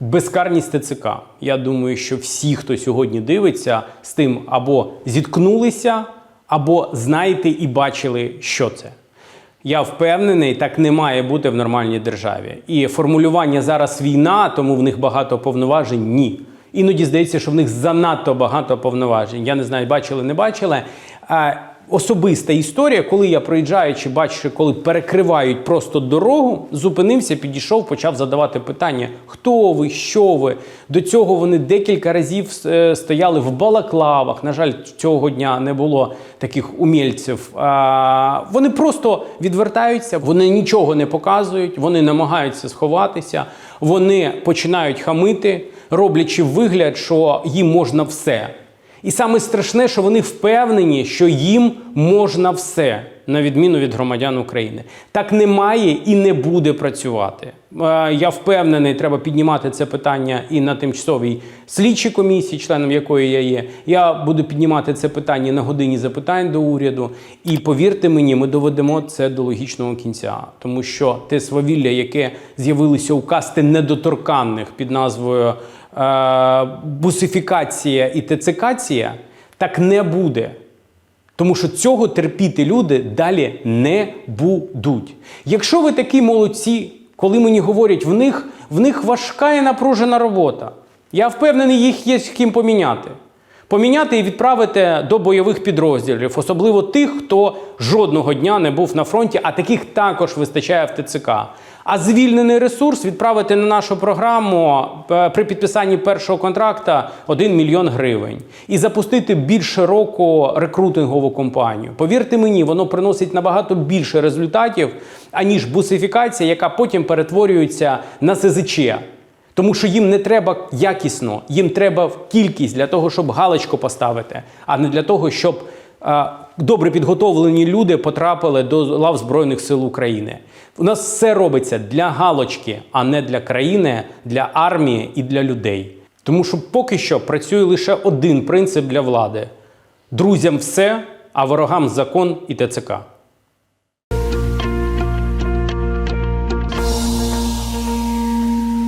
Безкарність ТЦК. Я думаю, що всі, хто сьогодні дивиться, з тим або зіткнулися, або знаєте і бачили, що це. Я впевнений, так не має бути в нормальній державі. І формулювання зараз війна, тому в них багато повноважень ні. Іноді здається, що в них занадто багато повноважень. Я не знаю, бачили, не бачили. Особиста історія, коли я проїжджаючи, бачу, коли перекривають просто дорогу, зупинився, підійшов, почав задавати питання: хто ви, що ви? До цього вони декілька разів е, стояли в балаклавах. На жаль, цього дня не було таких умільців. Вони просто відвертаються, вони нічого не показують, вони намагаються сховатися, вони починають хамити, роблячи вигляд, що їм можна все. І саме страшне, що вони впевнені, що їм можна все, на відміну від громадян України. Так немає і не буде працювати. Я впевнений, треба піднімати це питання і на тимчасовій слідчій комісії, членом якої я є. Я буду піднімати це питання на годині запитань до уряду. І повірте мені, ми доведемо це до логічного кінця, тому що те свавілля, яке з'явилося у касти недоторканних під назвою бусифікація і тецикація, так не буде. Тому що цього терпіти люди далі не будуть. Якщо ви такі молодці, коли мені говорять, в них, в них важка і напружена робота, я впевнений, їх є з ким поміняти. Поміняти і відправити до бойових підрозділів, особливо тих, хто жодного дня не був на фронті, а таких також вистачає в ТЦК. А звільнений ресурс відправити на нашу програму е, при підписанні першого контракта 1 мільйон гривень і запустити більш широку рекрутингову кампанію. Повірте мені, воно приносить набагато більше результатів, аніж бусифікація, яка потім перетворюється на СЗЧ. Тому що їм не треба якісно, їм треба кількість для того, щоб галочку поставити, а не для того, щоб е, добре підготовлені люди потрапили до лав Збройних сил України. У нас все робиться для галочки, а не для країни, для армії і для людей. Тому що поки що працює лише один принцип для влади: друзям все, а ворогам закон і ТЦК.